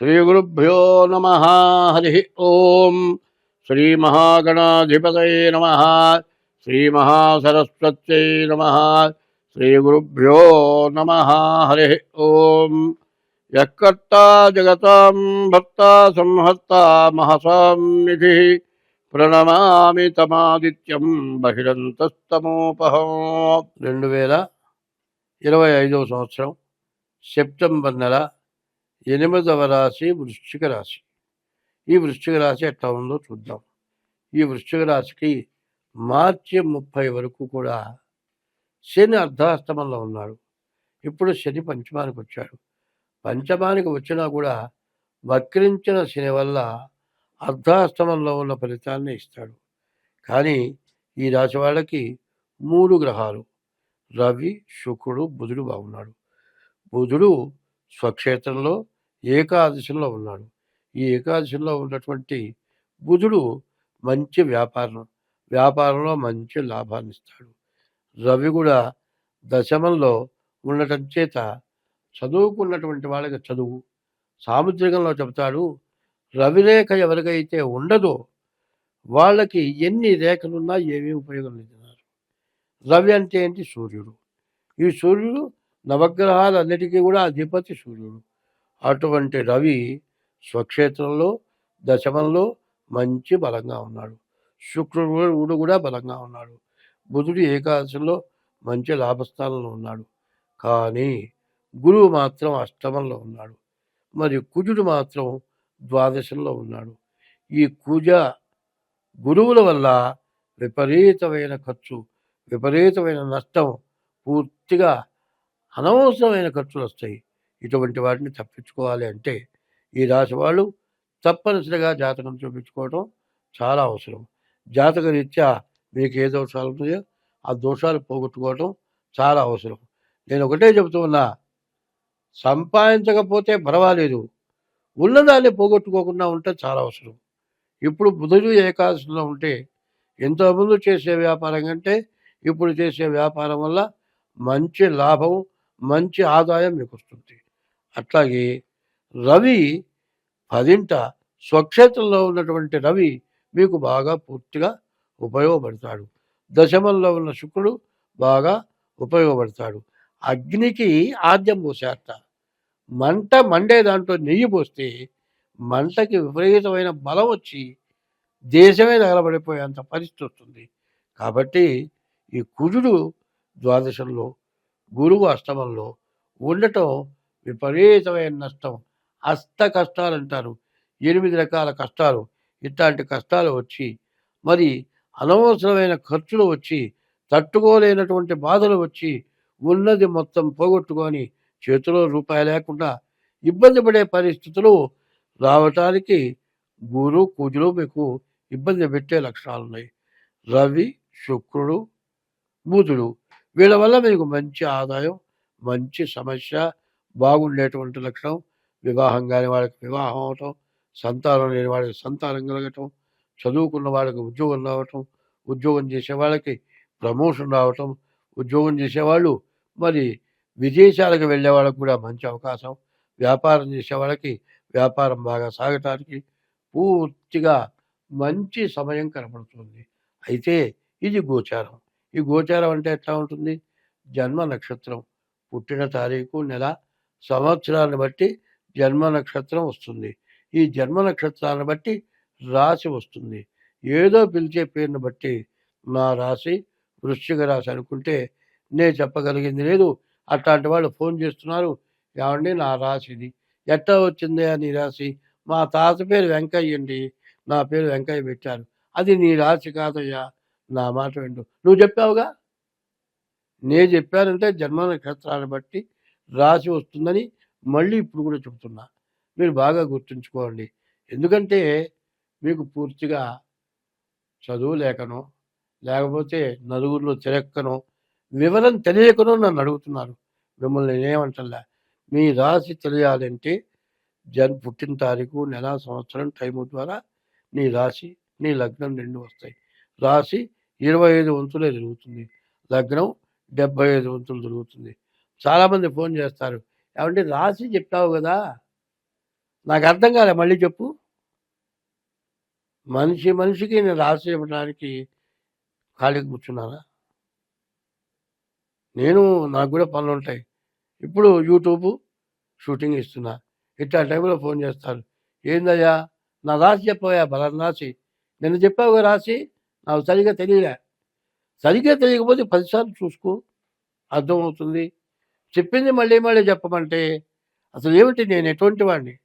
శ్రీగురుభ్యో నమ. హరి ఓం. శ్రీ మహాగణాధిపతయ నమ. శ్రీ మహాసరస్వత్యై నమ. శ్రీ గురుభ్యో నమ. హరి ఓం. యకర్త జగతాం భర్త సంహర్త మహసాం నిధి ప్రణమామి తమాదిత్యం బహిరంతస్తమోపహం. రెండు వేల ఇరవై ఐదవ సంవత్సరం సెప్టెంబర్ నెల ఎనిమిదవ రాశి వృశ్చిక రాశి. ఈ వృశ్చిక రాశి ఎట్లా ఉందో చూద్దాం. ఈ వృశ్చిక రాశికి మార్చి ముప్పై వరకు కూడా శని అర్ధాష్టమంలో ఉన్నాడు. ఇప్పుడు శని పంచమానికి వచ్చాడు. పంచమానికి వచ్చినా కూడా వక్రించిన శని వల్ల అర్ధాష్టమంలో ఉన్న ఫలితాన్ని ఇస్తాడు. కానీ ఈ రాశి వాళ్ళకి మూడు గ్రహాలు. రవి శుక్రుడు బుధుడు బాగున్నాడు. బుధుడు స్వక్షేత్రంలో ఏకాదశిలో ఉన్నాడు. ఈ ఏకాదశిలో ఉన్నటువంటి బుధుడు మంచి వ్యాపారం వ్యాపారంలో మంచి లాభాన్ని ఇస్తాడు. రవి కూడా దశమంలో ఉండటం చేత చదువుకున్నటువంటి వాళ్ళకి చదువు సాముద్రికంలో చెబుతాడు. రవిరేఖ ఎవరికైతే ఉండదో వాళ్ళకి ఎన్ని రేఖలున్నా ఏమీ ఉపయోగం లేదన్నారు రవి అంటే ఏంటి? సూర్యుడు. ఈ సూర్యుడు నవగ్రహాలన్నిటికీ కూడా అధిపతి సూర్యుడు. అటువంటి రవి స్వక్షేత్రంలో దశమంలో మంచి బలంగా ఉన్నాడు. శుక్రుడు కూడా బలంగా ఉన్నాడు. బుధుడు ఏకాదశిలో మంచి లాభస్థానంలో ఉన్నాడు. కానీ గురువు మాత్రం అష్టమంలో ఉన్నాడు. మరి కుజుడు మాత్రం ద్వాదశంలో ఉన్నాడు. ఈ కుజ గురువుల వల్ల విపరీతమైన ఖర్చు విపరీతమైన నష్టం పూర్తిగా అనవసరమైన ఖర్చులు వస్తాయి. ఇటువంటి వాటిని తప్పించుకోవాలి అంటే ఈ రాశి వాళ్ళు తప్పనిసరిగా జాతకం చూపించుకోవడం చాలా అవసరం. జాతక రీత్యా మీకు ఏ దోషాలు ఉన్నాయో ఆ దోషాలు పోగొట్టుకోవడం చాలా అవసరం. నేను ఒకటే చెబుతూ ఉన్నా సంపాదించకపోతే పర్వాలేదు. ఉన్నదాన్ని పోగొట్టుకోకుండా ఉంటే చాలా అవసరం. ఇప్పుడు బుధుడు ఏకాదశిలో ఉంటే ఇంతకుముందు చేసే వ్యాపారం కంటే ఇప్పుడు చేసే వ్యాపారం వల్ల మంచి లాభం మంచి ఆదాయం మీకు వస్తుంది. అట్లాగే రవి పదింట స్వక్షేత్రంలో ఉన్నటువంటి రవి మీకు బాగా పూర్తిగా ఉపయోగపడతాడు. దశమంలో ఉన్న శుక్రుడు బాగా ఉపయోగపడతాడు. అగ్నికి ఆద్యం పోసేట. మంట మండే దాంట్లో నెయ్యి పోస్తే మంటకి విపరీతమైన బలం వచ్చి దేశమే తగలబడిపోయేంత పరిస్థితి వస్తుంది. కాబట్టి ఈ కుజుడు ద్వాదశంలో గురువు అష్టమంలో ఉండటం విపరీతమైన నష్టం. అష్ట కష్టాలు అంటారు ఎనిమిది రకాల కష్టాలు. ఇట్లాంటి కష్టాలు వచ్చి మరి అనవసరమైన ఖర్చులు వచ్చి తట్టుకోలేనటువంటి బాధలు వచ్చి ఉన్నది మొత్తం పోగొట్టుకొని చేతిలో రూపాయి లేకుండా ఇబ్బంది పడే పరిస్థితులు రావటానికి గురు కుజులు మీకు ఇబ్బంది పెట్టే లక్షణాలు ఉన్నాయి. రవి శుక్రుడు బుధుడు వీళ్ళ వల్ల మీకు మంచి ఆదాయం మంచి సమస్య బాగుండేటువంటి లక్షణం. వివాహం కాని వాళ్ళకి వివాహం అవటం సంతానం లేని వాళ్ళకి సంతానం కలగటం చదువుకున్న వాళ్ళకి ఉద్యోగం రావటం ఉద్యోగం చేసే వాళ్ళకి ప్రమోషన్ రావటం ఉద్యోగం చేసేవాళ్ళు మరి విదేశాలకు వెళ్ళే వాళ్ళకు కూడా మంచి అవకాశం. వ్యాపారం చేసే వాళ్ళకి వ్యాపారం బాగా సాగటానికి పూర్తిగా మంచి సమయం కనపడుతుంది అయితే ఇది గోచారం. ఈ గోచారం అంటే ఎట్లా ఉంటుంది? జన్మ నక్షత్రం. పుట్టిన తారీఖు నెల సంవత్సరాన్ని బట్టి జన్మ నక్షత్రం వస్తుంది. ఈ జన్మ నక్షత్రాన్ని బట్టి రాశి వస్తుంది. ఏదో పిలిచే పేరుని బట్టి నా రాశి వృశ్చిక రాశి అనుకుంటే నేను చెప్పగలిగింది లేదు. అట్లాంటి వాళ్ళు ఫోన్ చేస్తున్నారు. ఏమండి నా రాశిది. ఎట్లా వచ్చింది నీ రాశి? మా తాత పేరు వెంకయ్య అండి. నా పేరు వెంకయ్య పెట్టారు. అది నీ రాశి కాదయ్యా. నా మాట వింటు. నువ్వు చెప్పావుగా? నేను చెప్పానంటే జన్మ నక్షత్రాన్ని బట్టి రాసి వస్తుందని మళ్ళీ ఇప్పుడు కూడా చెబుతున్నా మీరు బాగా గుర్తుంచుకోండి. ఎందుకంటే మీకు పూర్తిగా చదువు లేకనో లేకపోతే నలుగురిలో తిరక్కనో వివరం తెలియకనో నన్ను అడుగుతున్నారు. మిమ్మల్ని నేనేమంటల్లా? మీ రాశి తెలియాలంటే జన్ పుట్టిన తారీఖు నెల సంవత్సరం టైము ద్వారా నీ రాశి నీ లగ్నం రెండు వస్తాయి. రాశి ఇరవై ఐదు వంతులే తిరుగుతుంది. లగ్నం డెబ్బై ఐదు వంతులు జరుగుతుంది చాలామంది ఫోన్ చేస్తారు. ఏమంటే రాసి చెప్పావు కదా? నాకు అర్థం కాలే మళ్ళీ చెప్పు. మనిషి మనిషికి నేను రాసి ఇవ్వడానికి ఖాళీగా కూర్చున్నానా? నేను నాకు కూడా పనులు ఉంటాయి. ఇప్పుడు యూట్యూబ్ షూటింగ్ ఇస్తున్నా. ఇట్లా టైంలో ఫోన్ చేస్తారు. ఏందయ్యా నా రాసి చెప్పవయ్యా బలం రాసి. నిన్న చెప్పావుగా రాసి నాకు సరిగా తెలియలే. సరిగ్గా తెలియకపోతే పదిసార్లు చూసుకో. అర్థమవుతుంది. చెప్పింది మళ్ళీ మళ్ళీ చెప్పమంటే అసలు ఏమిటి నేను ఎటువంటి వాడిని?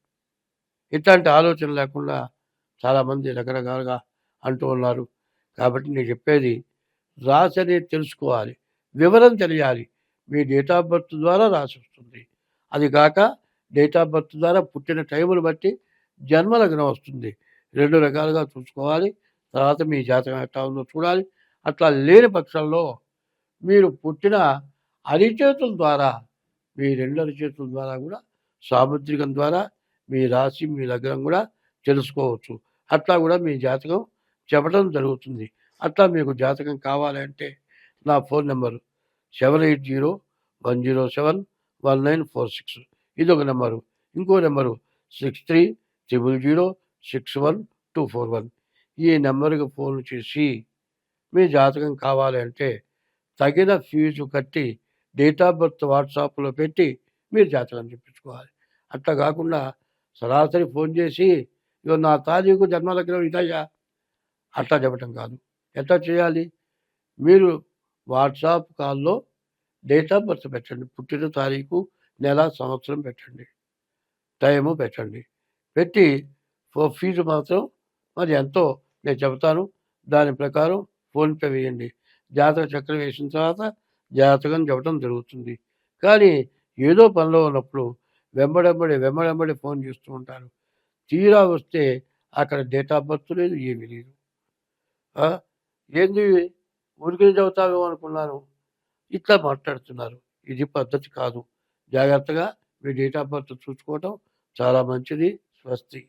ఇట్లాంటి ఆలోచన లేకుండా చాలామంది రకరకాలుగా అంటూ ఉన్నారు. కాబట్టి నేను చెప్పేది రాసి అనేది తెలుసుకోవాలి. వివరం తెలియాలి. మీ డేట్ ఆఫ్ బర్త్ ద్వారా రాసి వస్తుంది. అది కాక డేట్ ఆఫ్ బర్త్ ద్వారా పుట్టిన టైములు బట్టి జన్మ లగ్నం వస్తుంది. రెండు రకాలుగా చూసుకోవాలి. తర్వాత మీ జాతకం ఎట్లా ఉందో చూడాలి. అట్లా లేని పక్షంలో మీరు పుట్టిన అరిచేతుల ద్వారా మీ రెండు అరిచేతుల ద్వారా కూడా సాముద్రికం ద్వారా మీ రాశి మీ లగ్నం కూడా తెలుసుకోవచ్చు. అట్లా కూడా మీ జాతకం చెప్పడం జరుగుతుంది. అట్లా మీకు జాతకం కావాలంటే నా phone number seven eight zero one zero seven one nine four six. ఇది ఒక నెంబరు. ఇంకో number six three triple zero six one two four one. ఈ నెంబర్కి ఫోన్ చేసి మీ జాతకం కావాలంటే తగిన ఫీజు కట్టి డేట్ ఆఫ్ బర్త్ వాట్సాప్లో పెట్టి మీరు జాతకం చెప్పించుకోవాలి. అట్లా కాకుండా సరాసరి ఫోన్ చేసి ఇగో నా తారీఖు జన్మలగ్నం ఇదయ్యా. అట్లా చెప్పటం కాదు. ఎట్లా చేయాలి? మీరు వాట్సాప్ కాల్లో డేట్ ఆఫ్ బర్త్ పెట్టండి. పుట్టిన తారీఖు నెల సంవత్సరం పెట్టండి. టైము పెట్టండి. పెట్టి ఫో- ఫీజు మాత్రం మరి ఎంతో నేను చెబుతాను. దాని ప్రకారం ఫోన్పే వేయండి. జాతర చక్రం వేసిన తర్వాత జాతకం చెప్పడం జరుగుతుంది. కానీ ఏదో పనిలో ఉన్నప్పుడు వెంబడెంబడి వెంబడెంబడి ఫోన్ చేస్తూ ఉంటారు. తీరా వస్తే అక్కడ డేట్ ఆఫ్ బర్త్ లేదు ఏమీ లేదు. ఏంది? ఊరికి చదువుతావేమో అనుకున్నాను. ఇట్లా మాట్లాడుతున్నారు. ఇది పద్ధతి కాదు. జాగ్రత్తగా మీ డేట్ ఆఫ్ బర్త్ చూసుకోవటం చాలా మంచిది. స్వస్తి.